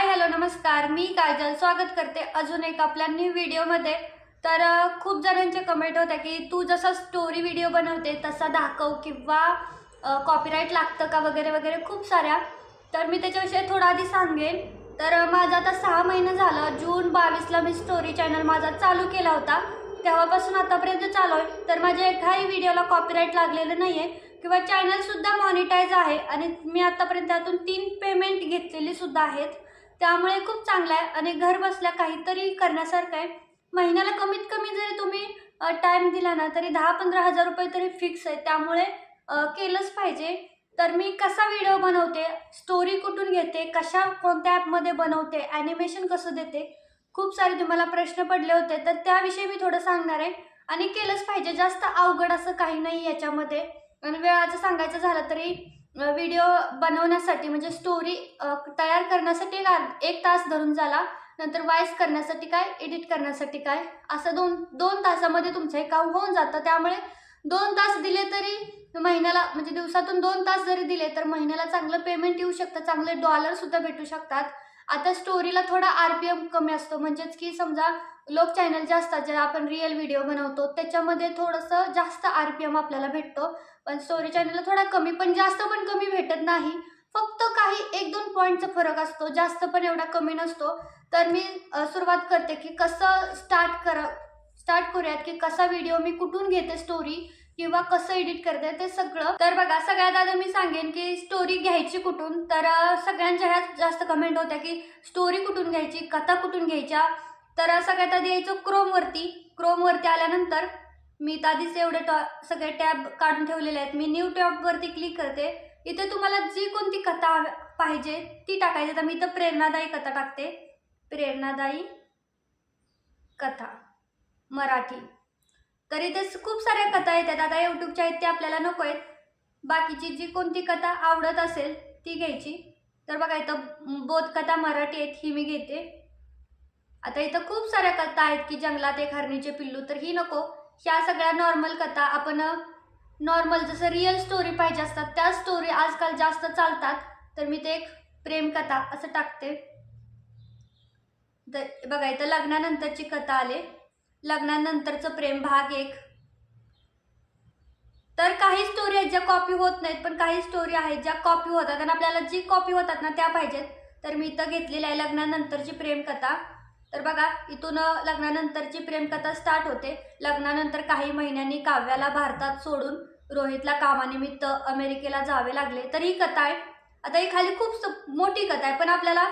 Hi hello नमस्कार. मी काजल. स्वागत करते अजून एक आपल्या न्यू व्हिडिओमध्ये तर खूप जणांचे कमेंट होत्या की तू जसा स्टोरी व्हिडिओ बनवते तसा दाखव किंवा कॉपीराईट लागतं का? वगैरे वगैरे खूप साऱ्या. तर मी त्याच्याविषयी थोडं आधी सांगेन. तर माझं आता सहा महिने झालं. जून बावीसला मी स्टोरी चॅनल माझा चालू केला होता. तेव्हापासून आतापर्यंत चालू आहे. तर माझ्या एकाही व्हिडिओला कॉपीराईट लागलेलं नाही आहे किंवा चॅनलसुद्धा मॉनिटाईज आहे. आणि मी आतापर्यंत त्यातून तीन पेमेंट घेतलेली सुद्धा आहेत. त्यामुळे खूप चांगलं आहे. आणि घर बसल्या काहीतरी करण्यासारखं आहे. महिन्याला कमीत कमी जरी तुम्ही टाईम दिला ना तरी दहा पंधरा हजार रुपये तरी फिक्स आहे. त्यामुळे केलंच पाहिजे. तर मी कसा व्हिडिओ बनवते स्टोरी कुठून घेते कशा कोणत्या ॲपमध्ये बनवते ॲनिमेशन कसं देते खूप सारे तुम्हाला प्रश्न पडले होते. तर त्याविषयी मी थोडं सांगणार आहे. आणि केलंच पाहिजे. जास्त अवघड असं काही नाही याच्यामध्ये. आणि वेळाचं सांगायचं झालं तरी व्हिडिओ बनवण्यासाठी म्हणजे स्टोरी तयार करण्यासाठी एक एक तास धरून झाला. नंतर वाईस करण्यासाठी काय एडिट करण्यासाठी काय असं दोन दोन तासामध्ये तुमचं हे काम होऊन जातं. त्यामुळे दोन तास दिले तरी महिन्याला म्हणजे दिवसातून दोन तास जरी दिले तर महिन्याला चांगलं पेमेंट येऊ शकतं. चांगले डॉलरसुद्धा भेटू शकतात. आता स्टोरीला थोडा आर पी एम कमी असतो. म्हणजेच की समजा लोक चॅनल जे असतात जे आपण रिअल व्हिडिओ बनवतो त्याच्यामध्ये थोडंसं जास्त आर पी एम आपल्याला भेटतो. पण स्टोरी चॅनलला थोडा कमी पण जास्त पण कमी भेटत नाही. फक्त काही एक दोन पॉईंटचा फरक असतो जास्त पण एवढा कमी नसतो. तर मी सुरुवात करते की कसं स्टार्ट करा स्टार्ट करूयात की कसा व्हिडिओ मी कुठून घेते स्टोरी किंवा कसं एडिट करते ते सगळं. तर बघा सगळ्यात आधी मी सांगेन की स्टोरी घ्यायची कुठून? तर सगळ्यांच्या ह्यात जास्त कमेंट होत्या की स्टोरी कुठून घ्यायची कथा कुठून घ्यायच्या? तर अ, सगळ्यात आधी क्रोमवरती क्रोमवरती आल्यानंतर मी तर आधीच एवढे टॉ सगळे टॅब काढून ठेवलेले आहेत. मी न्यू टॅबवरती क्लिक करते. इथे तुम्हाला जी कोणती कथा पाहिजे ती टाकायची. तर मी इथं प्रेरणादायी कथा टाकते. प्रेरणादायी कथा. मराठी. तर इथे खूप साऱ्या कथा येतात. आता यूट्यूबच्या आहेत ते आपल्याला नको आहेत. बाकीची जी कोणती कथा आवडत असेल ती घ्यायची. तर बघा इथं बोधकथा मराठी आहेत ही मी घेते. आता इथं खूप साऱ्या कथा आहेत की जंगलात एक हरणीचे पिल्लू तर ही नको. ह्या सगळ्या नॉर्मल कथा आपण नॉर्मल जसं रिअल स्टोरी पाहिजे असतात त्या स्टोरी आजकाल जास्त चालतात. तर मी ते एक प्रेमकथा असं टाकते. तर बघा इथं लग्नानंतरची कथा आले. लग्नानंतरचं प्रेम भाग एक. तर काही स्टोरी आहेत ज्या कॉपी होत नाहीत पण काही स्टोरी आहेत ज्या कॉपी होतात. आणि आपल्याला जी कॉपी होतात ना त्या पाहिजेत. तर मी इथं घेतलेली आहे लग्नानंतरची प्रेमकथा तर बघा इथून लग्नानंतरची प्रेमकथा स्टार्ट होते. लग्नानंतर काही महिन्यांनी काव्याला भारतात सोडून रोहितला कामानिमित्त अमेरिकेला जावे लागले. तर ही कथा आहे. आता ही खाली खूप स- मोठी कथा आहे. पण आपल्याला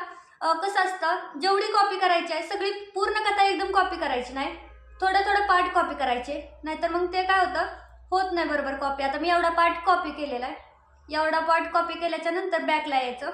कसं असतं जेवढी कॉपी करायची आहे सगळी पूर्ण कथा एकदम कॉपी करायची नाही. थोडं थोडं पार्ट कॉपी करायचे. नाहीतर मग ते काय होतं होत नाही बरोबर कॉपी आता मी एवढा पार्ट कॉपी केलेला आहे. एवढा पार्ट कॉपी केल्याच्यानंतर बॅकला यायचं.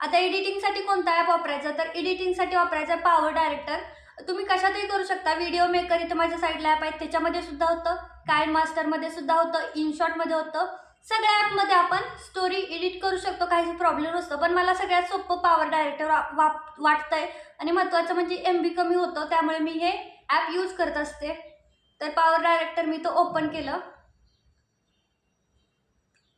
आता एडिटिंगसाठी कोणता ॲप वापरायचा? तर एडिटिंगसाठी वापरायचा पॉवर डायरेक्टर तुम्ही कशातही करू शकता. व्हिडिओ मेकर इथं माझ्या साईडला ॲप आहेत. त्याच्यामध्ये सुद्धा होतं. काय मास्टरमध्ये सुद्धा होतं. इनशॉटमध्ये होतं. सगळ्या ॲपमध्ये आपण स्टोरी एडिट करू शकतो. काहीच प्रॉब्लेम नसतो. पण मला सगळ्यात सोपं पॉवर डायरेक्टर वाप आहे आणि महत्त्वाचं म्हणजे एम बी कमी होतं. त्यामुळे मी हे ॲप यूज करत असते. तर पॉवर डायरेक्टर मी तो ओपन केलं.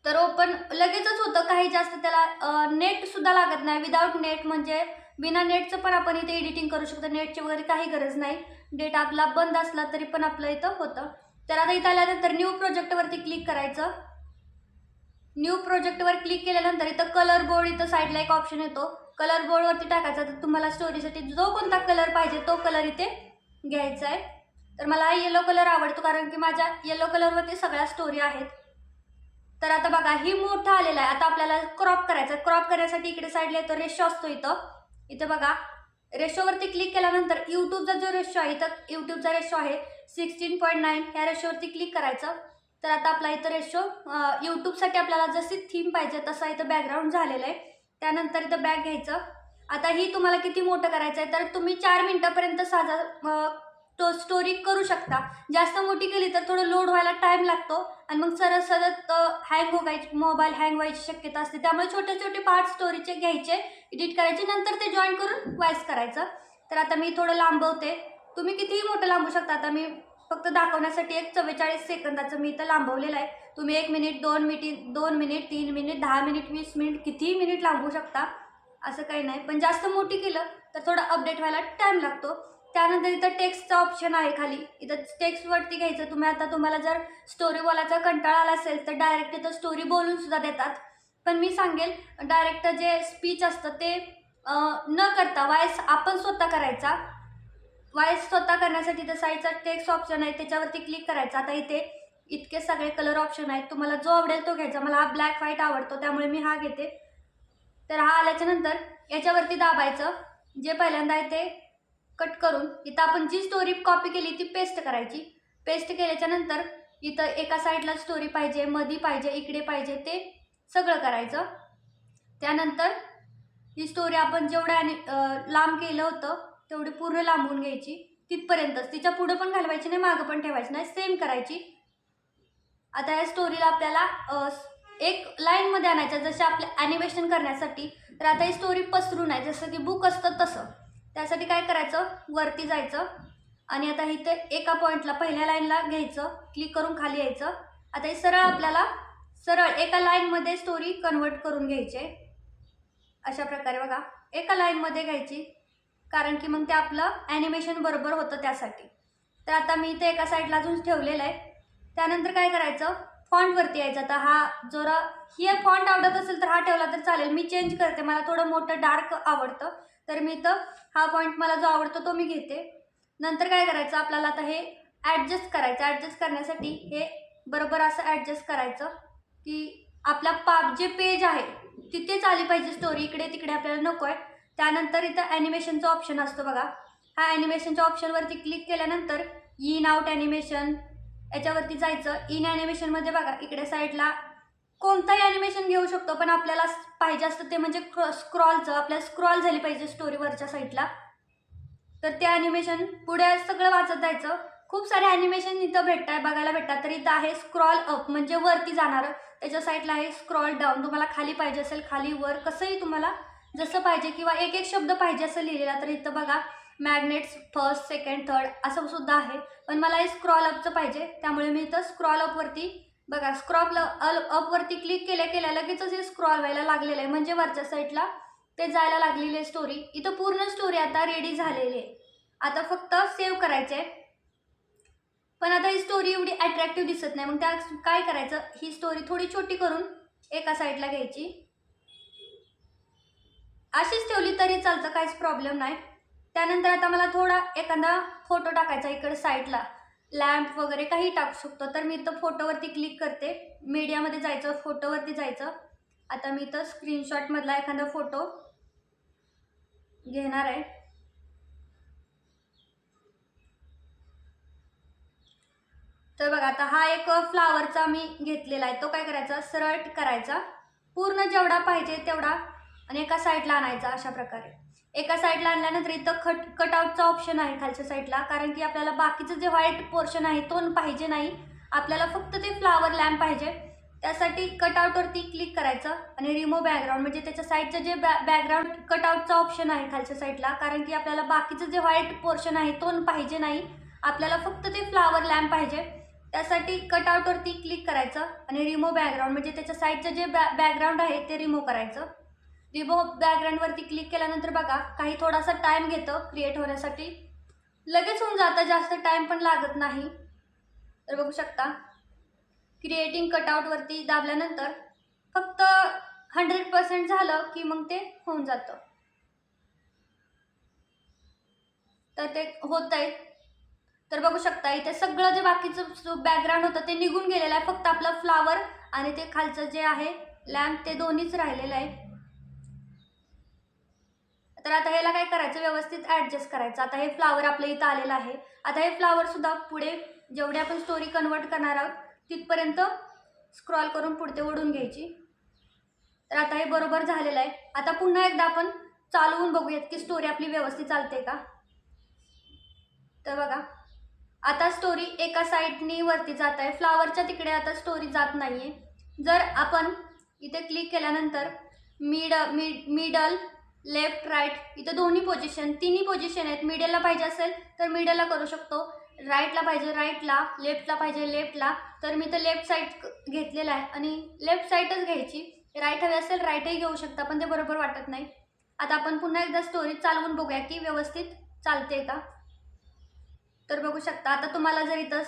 तर ओपन लगेचच होतं. काही जास्त त्याला नेटसुद्धा लागत नाही. विदाऊट नेट म्हणजे बिना नेटचं पण आपण इथे एडिटिंग करू शकतो. नेटची वगैरे काही गरज नाही. डेटा आपला बंद असला तरी पण आपलं इथं होतं. तर आता इथं आल्यानंतर न्यू प्रोजेक्टवरती क्लिक करायचं. न्यू प्रोजेक्टवर क्लिक केल्यानंतर इथं कलर बोर्ड इथं साईडला एक ऑप्शन येतो. कलर बोर्डवरती टाकायचा. तर तुम्हाला स्टोरीसाठी जो कोणता कलर पाहिजे तो कलर इथे घ्यायचा आहे. तर मला हा येलो कलर आवडतो. कारण की माझ्या येलो कलरवरती सगळ्या स्टोरी आहेत. तर आता बघा ही मोठं आलेलं आहे. आता आपल्याला क्रॉप करायचं क्रॉप करण्यासाठी इकडे साईडला येतो रेशो असतो इथं. इथं बघा रेशोवरती क्लिक केल्यानंतर यूट्यूबचा जो रेशो आहे इथं यूट्यूबचा रेशो आहे. सिक्स्टीन पॉईंट नाईन ह्या रेशोवरती क्लिक करायचं. तर आता आपला इथं रेशो यूट्यूबसाठी आपल्याला जशी थीम पाहिजे तसा इथं बॅकग्राऊंड झालेलं आहे. त्यानंतर इथं बॅग घ्यायचं. आता ही तुम्हाला किती मोठं करायचं आहे तर तुम्ही चार मिनटापर्यंत साधा स्टोरी करू शकता. जास्त मोठी केली तर थोडं लोड व्हायला टाईम लागतो. आणि मग सरळ सरळ हँग व्हायची मोबाईल हँग व्हायची शक्यता असते. त्यामुळे छोटे छोटे पार्ट स्टोरीचे घ्यायचे एडिट करायचे नंतर ते जॉईन करून वॉईस करायचं. तर आता मी थोडं लांबवते. तुम्ही कितीही मोठं लांबू शकता. आता मी फक्त दाखवण्यासाठी एक चव्वेचाळीस सेकंदाचं मी इथं लांबवलेलं आहे. तुम्ही एक मिनिट दोन मिनिट दोन मिनिट तीन मिनिट दहा मिनिट वीस मिनिट कितीही मिनिट लांबू शकता. असं काही नाही. पण जास्त मोठी केलं तर थोडं अपडेट व्हायला टाईम लागतो. त्यानंतर इथं टेक्स्टचा ऑप्शन आहे खाली. इथं टेक्स्टवरती घ्यायचं. तुम्ही आता तुम्हाला जर स्टोरी बोलायचा कंटाळा आला असेल तर डायरेक्ट इथं स्टोरी बोलून सुद्धा देतात. पण मी सांगेल डायरेक्ट जे स्पीच असतं ते न करता वायस आपण स्वतः करायचा. वायस स्वतः करण्यासाठी इथं साईडचा टेक्स्ट ऑप्शन आहे त्याच्यावरती क्लिक करायचा. आता इथे इतके सगळे कलर ऑप्शन आहेत. तुम्हाला जो आवडेल तो घ्यायचा. मला हा ब्लॅक व्हाईट आवडतो त्यामुळे मी हा घेते. तर हा आल्याच्यानंतर याच्यावरती दाबायचं. जे पहिल्यांदा आहे ते कट करून इथं आपण जी स्टोरी कॉपी केली ती पेस्ट करायची. पेस्ट केल्याच्यानंतर इथं एका साईडला स्टोरी पाहिजे मधी पाहिजे इकडे पाहिजे ते सगळं करायचं. त्यानंतर ही स्टोरी आपण जेवढ्या आणि लांब केलं होतं तेवढी पूर्ण लांबवून घ्यायची. तिथपर्यंतच. तिच्या पुढं पण घालवायची नाही मागं पण ठेवायची नाही. सेम करायची. आता या स्टोरीला आपल्याला एक लाईनमध्ये आणायचं जसे आपलं ॲनिमेशन करण्यासाठी. तर आता ही स्टोरी पसरून आहे जसं की बुक असतं तसं. त्यासाठी काय करायचं? वरती जायचं. आणि आता इथे एका पॉईंटला पहिल्या लाईनला घ्यायचं. क्लिक करून खाली यायचं. आता हे सरळ आपल्याला सरळ एका लाईनमध्ये स्टोरी कन्वर्ट करून घ्यायची. आहे अशा प्रकारे बघा. एका लाईनमध्ये घ्यायची. कारण की मग ते आपलं ॲनिमेशन बरोबर होतं त्यासाठी. तर आता मी इथे एका साईडला अजून ठेवलेलं आहे. त्यानंतर काय करायचं? फॉन्टवरती यायचं. आता हा जरा हे फॉन्ट आवडत असेल तर हा ठेवला तर चालेल. मी चेंज करते. मला थोडं मोठं डार्क आवडतं. तर मी इथं हा पॉईंट मला जो आवडतो तो मी घेते. नंतर काय करायचं? आपल्याला आता हे ॲडजस्ट करायचं. ॲडजस्ट करण्यासाठी हे बरोबर असं ॲडजस्ट करायचं की आपला पाप जे पेज आहे तिथेच आली पाहिजे स्टोरी इकडे तिकडे आपल्याला नको आहे. त्यानंतर इथं ॲनिमेशनचा ऑप्शन असतो बघा. हा ॲनिमेशनच्या ऑप्शनवरती क्लिक केल्यानंतर इन आउट ॲनिमेशन याच्यावरती जायचं. इन ॲनिमेशनमध्ये बघा इकडे साईडला कोणताही ॲनिमेशन घेऊ शकतो पण आपल्याला पाहिजे असतं ते म्हणजे स्क्रॉलचं आपल्याला स्क्रॉल झाली पाहिजे स्टोरीवरच्या साईडला तर ते ॲनिमेशन पुढे सगळं वाचत जायचं. खूप सारे ॲनिमेशन इथं भेटतात बघायला भेटतात. तर इथं आहे स्क्रॉल अप म्हणजे वरती जाणारं. त्याच्या साईडला आहे स्क्रॉल डाऊन तुम्हाला खाली पाहिजे असेल खाली वर कसंही तुम्हाला जसं पाहिजे किंवा एक एक शब्द पाहिजे असं लिहिलेला तर इथं बघा मॅग्नेट्स फर्स्ट सेकंड थर्ड असं सुद्धा आहे. पण मला हे स्क्रॉल अपचं पाहिजे. त्यामुळे मी इथं स्क्रॉल अपवरती बघा स्क्रॉपला अल अपवरती क्लिक केल्या केल्या लगेचच हे स्क्रॉल व्हायला लागलेलं आहे. म्हणजे वरच्या साईडला ते जायला लागलेली आहे स्टोरी इथं पूर्ण स्टोरी आता रेडी झालेली आहे. आता फक्त सेव्ह करायचे आहे पण आता ही स्टोरी एवढी अट्रॅक्टिव्ह दिसत नाही. मग त्या काय करायचं? ही स्टोरी थोडी छोटी करून एका साईडला घ्यायची. अशीच ठेवली तरी चालतं काहीच प्रॉब्लेम नाही. त्यानंतर आता मला थोडा एखादा फोटो टाकायचा इकडे साईडला लॅम्प वगैरे काही टाकू शकतो. तर मी इथं फोटोवरती क्लिक करते. मीडियामध्ये जायचं फोटोवरती जायचं. आता मी इथं स्क्रीनशॉटमधला एखादा फोटो घेणार आहे. तर बघा आता हा एक फ्लावरचा मी घेतलेला आहे. तो काय करायचा? सरळ करायचा. पूर्ण जेवढा पाहिजे तेवढा आणि एका साईडला आणायचा अशा प्रकारे. एका साईडला आणल्यानंतर इथं खट कटआउटचा ऑप्शन आहे खालच्या साईडला कारण की आपल्याला बाकीचं जे व्हाईट पोर्शन आहे तो पाहिजे नाही. आपल्याला फक्त ते फ्लावर लॅम्प पाहिजे. त्यासाठी कटआउटवरती क्लिक करायचं आणि रिमूव्ह बॅकग्राऊंड म्हणजे त्याच्या साईडचं जे बॅ बॅकग्राऊंड कटआउटचा ऑप्शन आहे खालच्या साईडला कारण की आपल्याला बाकीचं जे व्हाईट पोर्शन आहे तो पाहिजे नाही. आपल्याला फक्त ते फ्लावर लॅम्प पाहिजे. त्यासाठी कटआउटवरती क्लिक करायचं आणि रिमूव्ह बॅकग्राऊंड म्हणजे त्याच्या साईडचं जे बॅ बॅकग्राऊंड आहे ते रिमूव्ह करायचं. रिमूव्ह बॅकग्राऊंडवरती क्लिक केल्यानंतर बघा काही थोडासा टाईम घेतं क्रिएट होण्यासाठी. लगेच होऊन जातं जास्त टाईम पण लागत नाही. तर बघू शकता. क्रिएटिंग कटआउटवरती दाबल्यानंतर फक्त हंड्रेड पर्सेंट झालं की मग ते होऊन जातं. तर ते होत आहे तर बघू शकता इथे सगळं जे बाकीचं जो बॅकग्राऊंड होतं ते निघून गेलेलं आहे. फक्त आपलं फ्लावर आणि ते खालचं जे आहे लॅम्प ते दोन्हीच राहिलेलं आहे. तर आता ह्याला काय करायचं? व्यवस्थित ॲडजस्ट करायचं. आता हे फ्लावर आपल्या इथं आलेलं आहे. आता हे फ्लावरसुद्धा पुढे जेवढे आपण स्टोरी कन्वर्ट करणार आहोत तिथपर्यंत स्क्रॉल करून पुढते ओढून घ्यायची. तर आता हे बरोबर झालेलं आहे. आता पुन्हा एकदा आपण चालवून बघूयात की स्टोरी आपली व्यवस्थित चालते का? तर बघा. आता स्टोरी एका साईडनी वरती जात आहे. फ्लावरच्या तिकडे आता स्टोरी जात नाही आहे जर आपण इथे क्लिक केल्यानंतर mid mid middle left right इथं दोन्ही पोझिशन तिन्ही पोझिशन आहेत. मिडलला पाहिजे असेल तर मिडलला करू शकतो. राईटला पाहिजे राईटला लेफ्टला पाहिजे लेफ्टला तर मी तर लेफ्ट साईड घेतलेला आहे. आणि लेफ्ट साईडच घ्यायची. राईट हवी असेल राईटही घेऊ शकता पण ते बरोबर वाटत नाही. आता आपण पुन्हा एकदा स्टोरी चालवून बघूया की व्यवस्थित चालते का? तर बघू शकता आता तुम्हाला जर इथं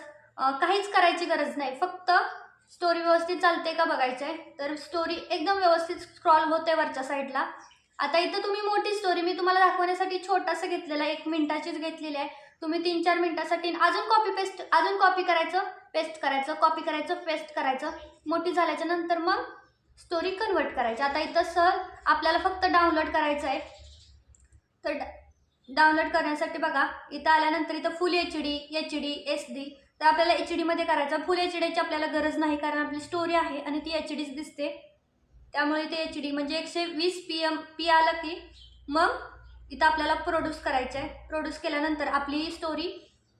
काहीच करायची गरज नाही. फक्त स्टोरी व्यवस्थित चालते का बघायचं आहे तर स्टोरी एकदम व्यवस्थित स्क्रॉल होते वरच्या साईडला आता इथं तुम्ही मोठी स्टोरी मी तुम्हाला दाखवण्यासाठी छोटासा घेतलेला आहे. एक मिनिटाचीच घेतलेली आहे. तुम्ही तीन चार मिनिटासाठी अजून कॉपी पेस्ट अजून कॉपी करायचं पेस्ट करायचं कॉपी करायचं पेस्ट करायचं. मोठी झाल्याच्यानंतर मग स्टोरी कन्वर्ट करायची. आता इथं सर आपल्याला फक्त डाउनलोड करायचं आहे. तर डाउनलोड करण्यासाठी बघा इथं आल्यानंतर इथं full H D H D S D तर आपल्याला एच डीमध्ये करायचं. फुल एच डीची आपल्याला गरज नाही कारण आपली स्टोरी आहे आणि ती एच डीच दिसते. त्यामुळे ते एच डी म्हणजे एकशे वीस पी एम पी आलं की मग इथं आपल्याला प्रोड्यूस करायचं आहे. प्रोड्यूस केल्यानंतर आपली ही स्टोरी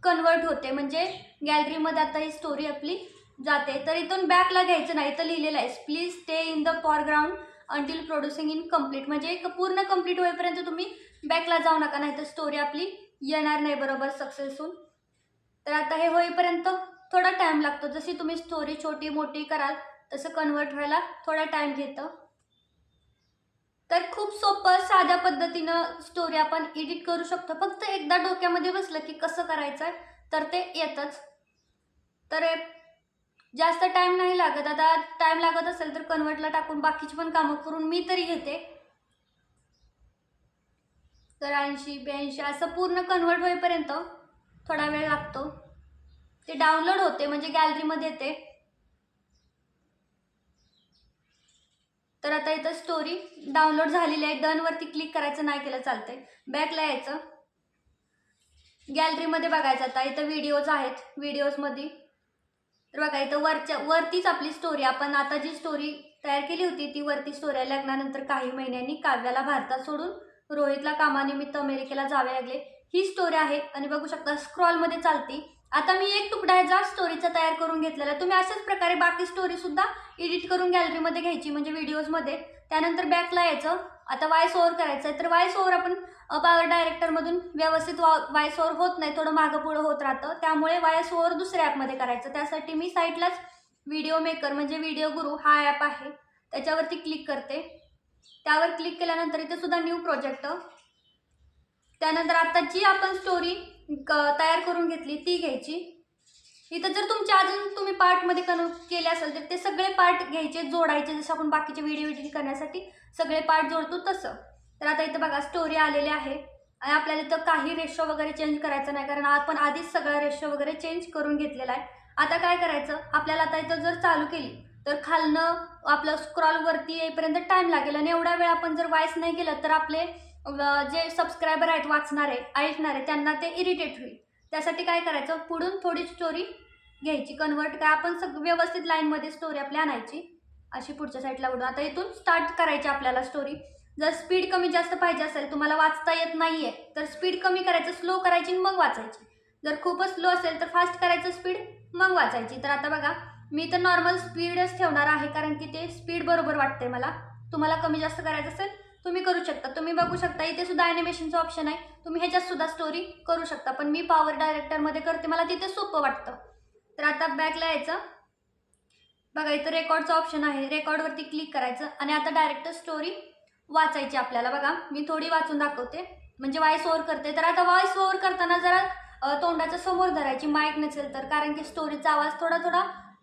कन्वर्ट होते. म्हणजे गॅलरीमध्ये आता ही स्टोरी आपली जाते. तर इथून बॅकला घ्यायचं नाही तर लिहिलेलं आहे. Please stay in the foreground until producing in complete म्हणजे एक पूर्ण कंप्लीट होईपर्यंत तुम्ही बॅकला जाऊ नका नाही तर स्टोरी आपली येणार नाही बरोबर सक्सेसफुल तर आता हे होईपर्यंत थोडा टाईम लागतो. जशी तुम्ही स्टोरी छोटी मोठी कराल तसं कन्वर्ट व्हायला थोडा टाईम घेतं. तर खूप सोपं साध्या पद्धतीनं स्टोरी आपण एडिट करू शकतो. फक्त एकदा डोक्यामध्ये बसलं की कसं करायचं तर ते येतच. तर जास्त टाईम नाही लागत. आता टाईम लागत असेल तर कन्वर्टला टाकून बाकीची पण कामं करून मी तरी घेते. तर ऐंशी ब्याऐंशी असं पूर्ण कन्वर्ट होईपर्यंत थोडा वेळ लागतो. ते डाउनलोड होते म्हणजे गॅलरीमध्ये येते. तर आता इथं स्टोरी डाउनलोड झालेली आहे. डनवरती क्लिक करायचं नाही केलं चालतंय. बॅकला यायचं. गॅलरीमध्ये बघायचं आता. इथं व्हिडिओज आहेत. व्हिडिओजमध्ये तर बघा इथं वरच्या वरतीच आपली स्टोरी आपण आता जी स्टोरी तयार केली होती ती वरती स्टोरी आहे. लग्नानंतर काही महिन्यांनी काव्याला भारतात सोडून रोहितला कामानिमित्त अमेरिकेला जावे लागले. ही स्टोरी आहे. आणि बघू शकता स्क्रॉलमध्ये चालती. आता मी एक तुकडा ह्याचा स्टोरीचा तयार करून घेतलेला तुम्ही अशाच प्रकारे बाकी स्टोरीसुद्धा एडिट करून गॅलरीमध्ये घ्यायची म्हणजे व्हिडिओजमध्ये त्यानंतर बॅकला यायचं. आता वायस ओव्हर करायचं आहे तर वायस ओव्हर आपण पॉवर डायरेक्टरमधून व्यवस्थित वा वायस ओव्हर होत नाही. थोडं मागं पुढं होत राहतं. त्यामुळे वायस ओव्हर दुसऱ्या ॲपमध्ये करायचं. त्यासाठी मी साईटलाच व्हिडिओ मेकर म्हणजे व्हिडिओ गुरु हा ॲप आहे. त्याच्यावरती क्लिक करते. त्यावर क्लिक केल्यानंतर इथे सुद्धा न्यू प्रोजेक्ट त्यानंतर आता जी आपण स्टोरी तयार करून घेतली ती घ्यायची. इथं जर तुमचे अजून तुम्ही पार्टमध्ये कन केले असेल तर ते सगळे पार्ट घ्यायचे जोडायचे जसं आपण बाकीचे व्हिडिओ एडिट करण्यासाठी सगळे पार्ट जोडतो तसं. तर आता इथं बघा स्टोरी आलेली आहे. आणि आपल्याला इथं काही रेशो वगैरे चेंज करायचं नाही कारण आपण आधीच सगळा रेशो वगैरे चेंज करून घेतलेला आहे. आता काय करायचं? आपल्याला आता इथं जर चालू केली तर खालनं आपलं स्क्रॉलवरती येईपर्यंत टाईम लागेल. आणि एवढा वेळ आपण जर वाईस नाही केलं तर आपले जे सबस्क्रायबर आहेत वाचणारे ऐकणारे त्यांना ते इरिटेट होईल. त्यासाठी काय करायचं? पुढून थोडी स्टोरी घ्यायची कन्वर्ट काय आपण सग व्यवस्थित लाईनमध्ये स्टोरी आपली आणायची. अशी पुढच्या साईडला उडून आता इथून स्टार्ट करायची आपल्याला स्टोरी जर स्पीड कमी जास्त पाहिजे असेल तुम्हाला वाचता येत नाही आहे तर स्पीड कमी करायचं स्लो करायची मग वाचायची. जर खूपच स्लो असेल तर फास्ट करायचं स्पीड मग वाचायची. तर आता बघा मी तर नॉर्मल स्पीडच ठेवणार आहे कारण की ते स्पीड बरोबर वाटते मला. तुम्हाला कमी जास्त करायचं असेल तुम्ही करू शकता. तुम्ही बघू शकता इथे सुद्धा ॲनिमेशनचं ऑप्शन आहे. तुम्ही ह्याच्यात सुद्धा स्टोरी करू शकता. पण मी पॉवर डायरेक्टरमध्ये करते. मला तिथे सोपं वाटतं. तर आता बॅकला यायचं. बघा इथं रेकॉर्डचं ऑप्शन आहे. रेकॉर्डवरती क्लिक करायचं. आणि आता डायरेक्ट स्टोरी वाचायची आपल्याला. बघा मी थोडी वाचून दाखवते. म्हणजे व्हॉइस ओव्हर करते. तर आता व्हॉइस ओव्हर करताना जरा तोंडाचं तोंडाच्या समोर धरायची. माईक नसेल तर. कारण की स्टोरीचा आवाज थोडा थोडा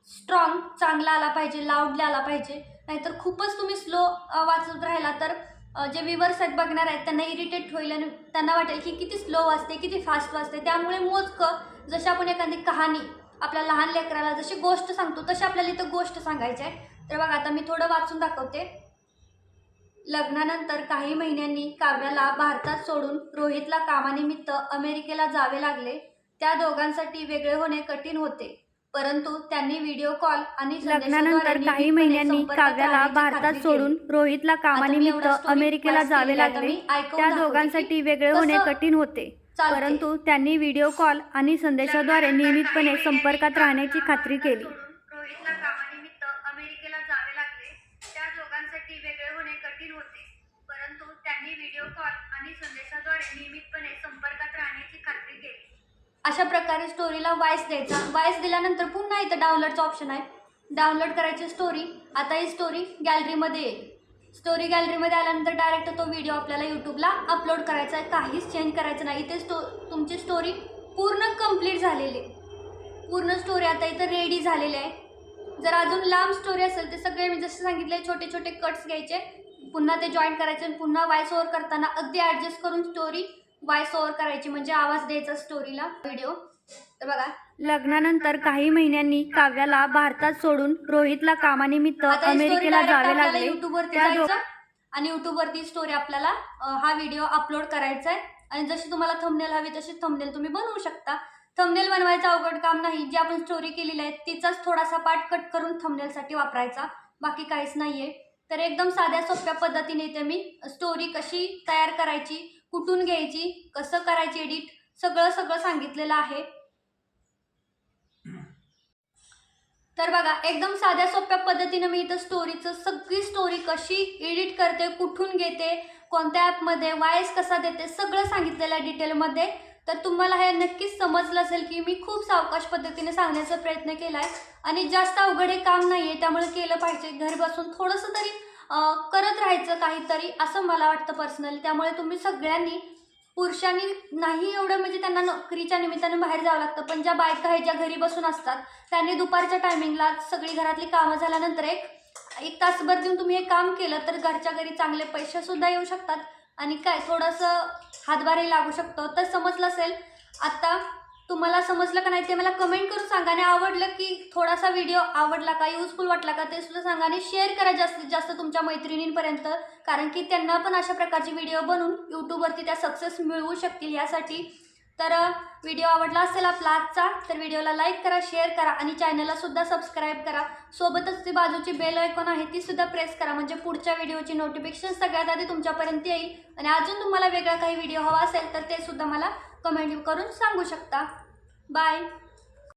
स्ट्रॉंग चांगला आला पाहिजे. लाऊडली आला पाहिजे. नाहीतर खूपच तुम्ही स्लो वाचत राहिला तर जे विवर्स आहेत बघणार आहेत त्यांना इरिटेट होईल आणि त्यांना वाटेल की किती स्लो वाचते किती फास्ट वाचते त्यामुळे मोजकं जशी आपण एखादी कहाणी आपल्या लहान लेकराला जशी गोष्ट सांगतो तशी आपल्याला इथं गोष्ट सांगायची आहे. तर बघा आता मी थोडं वाचून दाखवते. लग्नानंतर काही महिन्यांनी काव्याला भारतात सोडून रोहितला कामानिमित्त अमेरिकेला जावे लागले. त्या दोघांसाठी वेगळे होणे कठीण होते. परंतु त्यांनी व्हिडिओ कॉल आणि संदेशाद्वारे लग्नानंतर काही महिन्यांनी काव्याला भारतात खात्री सोडून. रोहितला कामानिमित्त अमेरिकेला जावे लागले. त्या दोघांसाठी वेगळे होणे कठीण होते. परंतु त्यांनी व्हिडिओ कॉल आणि संदेशाद्वारे नियमितपणे संपर्कात राहण्याची खात्री केली. रोहितला कामानिमित्त अमेरिकेला जावे लागले. त्या दोघांसाठी वेगळे होणे कठीण होते. परंतु त्यांनी व्हिडिओ कॉल आणि संदेशाद्वारे नियमितपणे संपर्कात राहण्याची खात्री केली अशा प्रकारे स्टोरीला वाईस द्यायचा. वाईस दिल्यानंतर पुन्हा इथं डाउनलोडचा ऑप्शन आहे. डाउनलोड करायची स्टोरी आता ही स्टोरी गॅलरीमध्ये येईल स्टोरी गॅलरीमध्ये आल्यानंतर डायरेक्ट तो व्हिडिओ आपल्याला यूट्यूबला अपलोड करायचा आहे. काहीच चेंज करायचं नाही. इथे स्टो तुमची स्टोरी पूर्ण कंप्लीट झालेली आहे. पूर्ण स्टोरी आता इथं रेडी झालेली आहे. जर अजून लांब स्टोरी असेल ते सगळे मी जसं सांगितले छोटे छोटे कट्स घ्यायचे. पुन्हा ते जॉईन करायचे आणि पुन्हा वॉइस ओव्हर करताना अगदी ॲडजस्ट करून स्टोरी वॉइस ओव्हर करायची म्हणजे आवाज द्यायचा स्टोरीला. व्हिडिओ. तर बघा. लग्नानंतर काही महिन्यांनी काव्याला भारतात सोडून रोहितला कामानिमित्त अमेरिकेला जावे लागले. युट्यूबवरती त्या दो- जायचं आणि युट्यूबवरती स्टोरी आपल्याला अं, हा व्हिडिओ अपलोड करायचा आहे. आणि जशी तुम्हाला थंबनेल हवी तशी थंबनेल तुम्ही बनवू शकता. थंबनेल बनवायचं अवघड काम नाही. जी आपण स्टोरी केलेली आहे तिचाच थोडासा पार्ट कट करून थंबनेलसाठी वापरायचा. बाकी काहीच नाही आहे तर एकदम साध्या सोप्या पद्धतीने इथे मी स्टोरी कशी तयार करायची कुठून घ्यायची? कसं करायची एडिट सगळं सगळं सांगितलेलं आहे. तर बघा एकदम साध्या सोप्या पद्धतीनं मी इथं स्टोरीचं सगळी स्टोरी कशी एडिट करते कुठून घेते कोणत्या ॲपमध्ये वायस कसा देते सगळं सांगितलेलं आहे डिटेलमध्ये तर तुम्हाला हे नक्कीच समजलं असेल की मी खूप सावकाश पद्धतीने सांगण्याचा प्रयत्न केला आहे आणि जास्त अवघड हे काम नाही आहे त्यामुळे केलं पाहिजे. घरी बसून थोडंसं तरी करत राहायचं काहीतरी असं मला वाटतं पर्सनली त्यामुळे तुम्ही सगळ्यांनी पुरुषांनी नाही एवढं म्हणजे त्यांना नोकरीच्या निमित्तानं बाहेर जावं लागतं. पण ज्या बायका आहेत ज्या घरी बसून असतात त्यांनी दुपारच्या टायमिंगला सगळी घरातली कामं झाल्यानंतर एक एक तासभर देऊन तुम्ही हे काम केलं तर घरच्या घरी चांगले पैसेसुद्धा येऊ शकतात. आणि काय थोडंसं हातभारही लागू शकतो. तर समजलं असेल आत्ता तुम्हाला समजलं का नाही ते मला कमेंट करून सांगा. आणि आवडलं की थोडासा व्हिडिओ आवडला का युजफुल वाटला का ते सुद्धा सांगा आणि शेअर करा जास्तीत जास्त तुमच्या मैत्रिणींपर्यंत. कारण की त्यांना पण अशा प्रकारचे व्हिडिओ बनवून यूट्यूबवरती त्या सक्सेस मिळवू शकतील यासाठी. तर व्हिडिओ आवडला असेल आपला आजचा तर व्हिडिओला लाईक करा शेअर करा आणि चॅनलला सुद्धा सबस्क्राईब करा. सोबतच ती बाजूची बेल आयकॉन आहे ती सुद्धा प्रेस करा. म्हणजे पुढच्या व्हिडिओची नोटिफिकेशन सगळ्यात आधी तुमच्यापर्यंत येईल. आणि अजून तुम्हाला वेगळा काही व्हिडिओ हवा असेल तर ते सुद्धा मला कमेंट करून सांगू शकता. Bye.